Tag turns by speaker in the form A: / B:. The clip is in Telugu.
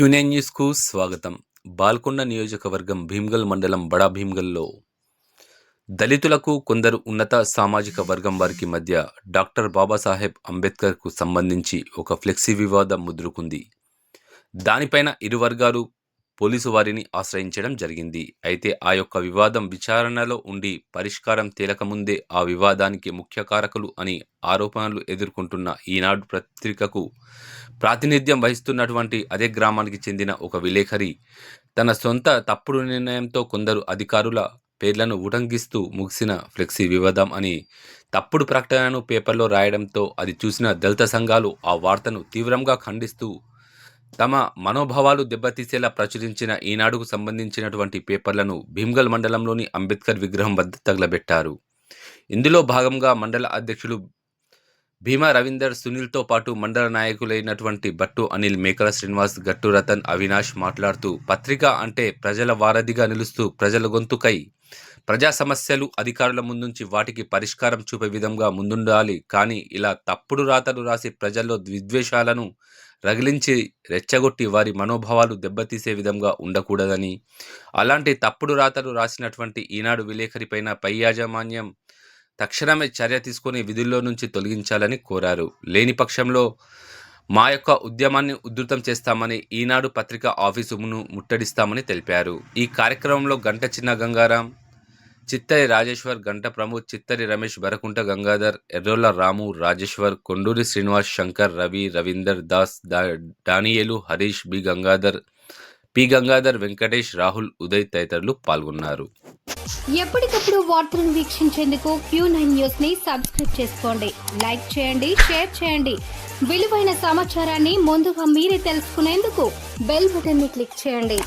A: యూనియన్ న్యూస్కు స్వాగతం. బాల్కొండ నియోజకవర్గం భీమ్గల్ మండలం బడా భీమ్గల్లో దళితులకు కొందరు ఉన్నత సామాజిక వర్గం వారికి మధ్య డాక్టర్ బాబాసాహెబ్ అంబేద్కర్కు సంబంధించి ఒక ఫ్లెక్సీ వివాదం ముదురుకుంది. దానిపైన ఇరు వర్గాలు పోలీసు వారిని ఆశ్రయించడం జరిగింది. అయితే ఆ యొక్క వివాదం విచారణలో ఉండి పరిష్కారం తేలకముందే ఆ వివాదానికి ముఖ్య కారకులు అని ఆరోపణలు ఎదుర్కొంటున్న ఈనాడు పత్రికకు ప్రాతినిధ్యం వహిస్తున్నటువంటి అదే గ్రామానికి చెందిన ఒక విలేఖరి తన సొంత తప్పుడు నిర్ణయంతో కొందరు అధికారుల పేర్లను ఉటంకిస్తూ ముగిసిన ఫ్లెక్సీ వివాదం అని తప్పుడు ప్రకటనను పేపర్లో రాయడంతో అది చూసిన దళిత సంఘాలు ఆ వార్తను తీవ్రంగా ఖండిస్తూ తమ మనోభావాలు దెబ్బతీసేలా ప్రచురించిన ఈనాడుకు సంబంధించినటువంటి పేపర్లను భీమ్గల్ మండలంలోని అంబేద్కర్ విగ్రహం వద్ద తగలబెట్టారు. ఇందులో భాగంగా మండల అధ్యక్షులు భీమా రవీందర్ సునీల్తో పాటు మండల నాయకులైనటువంటి భట్టు అనిల్ మేకల శ్రీనివాస్ గట్టు రతన్ అవినాష్ మాట్లాడుతూ పత్రిక అంటే ప్రజల వారధిగా నిలుస్తూ ప్రజల గొంతుకై ప్రజా సమస్యలు అధికారుల ముందుంచి వాటికి పరిష్కారం చూపే విధంగా ముందుండాలి. కానీ ఇలా తప్పుడు రాతలు రాసి ప్రజల్లో విద్వేషాలను రగిలించి రెచ్చగొట్టి వారి మనోభావాలు దెబ్బతీసే విధంగా ఉండకూడదని. అలాంటి తప్పుడు రాతలు రాసినటువంటి ఈనాడు విలేకరిపైన పై యాజమాన్యం తక్షణమే చర్య తీసుకొని విధుల్లో నుంచి తొలగించాలని కోరారు. లేని పక్షంలో మా యొక్క ఉద్యమాన్ని ఉధృతం చేస్తామని ఈనాడు పత్రిక ఆఫీసును ముట్టడిస్తామని తెలిపారు. ఈ కార్యక్రమంలో గంట చిన్న గంగారాం చిత్తరి రాజేశ్వర్ గంట ప్రమోద్ చిత్తరి రమేష్ బరకుంట గంగాధర్ ఎర్రోల రాము రాజేశ్వర్ కొండూరి శ్రీనివాస్ శంకర్ రవి రవీందర్ దాస్ దా- Daniel Harish B Gangadhar P Gangadhar Venkatesh Rahul Uday తదితరులు పాల్గొన్నారు.
B: ఎప్పటికప్పుడు వార్తలను వీక్షించేందుకు క్యూ నైన్ న్యూస్ని సబ్స్క్రైబ్ చేసుకోండి. లైక్ చేయండి షేర్ చేయండి. విలువైన సమాచారాన్ని ముందుగా మీరే తెలుసుకునేందుకు బెల్ బటన్ని క్లిక్ చేయండి.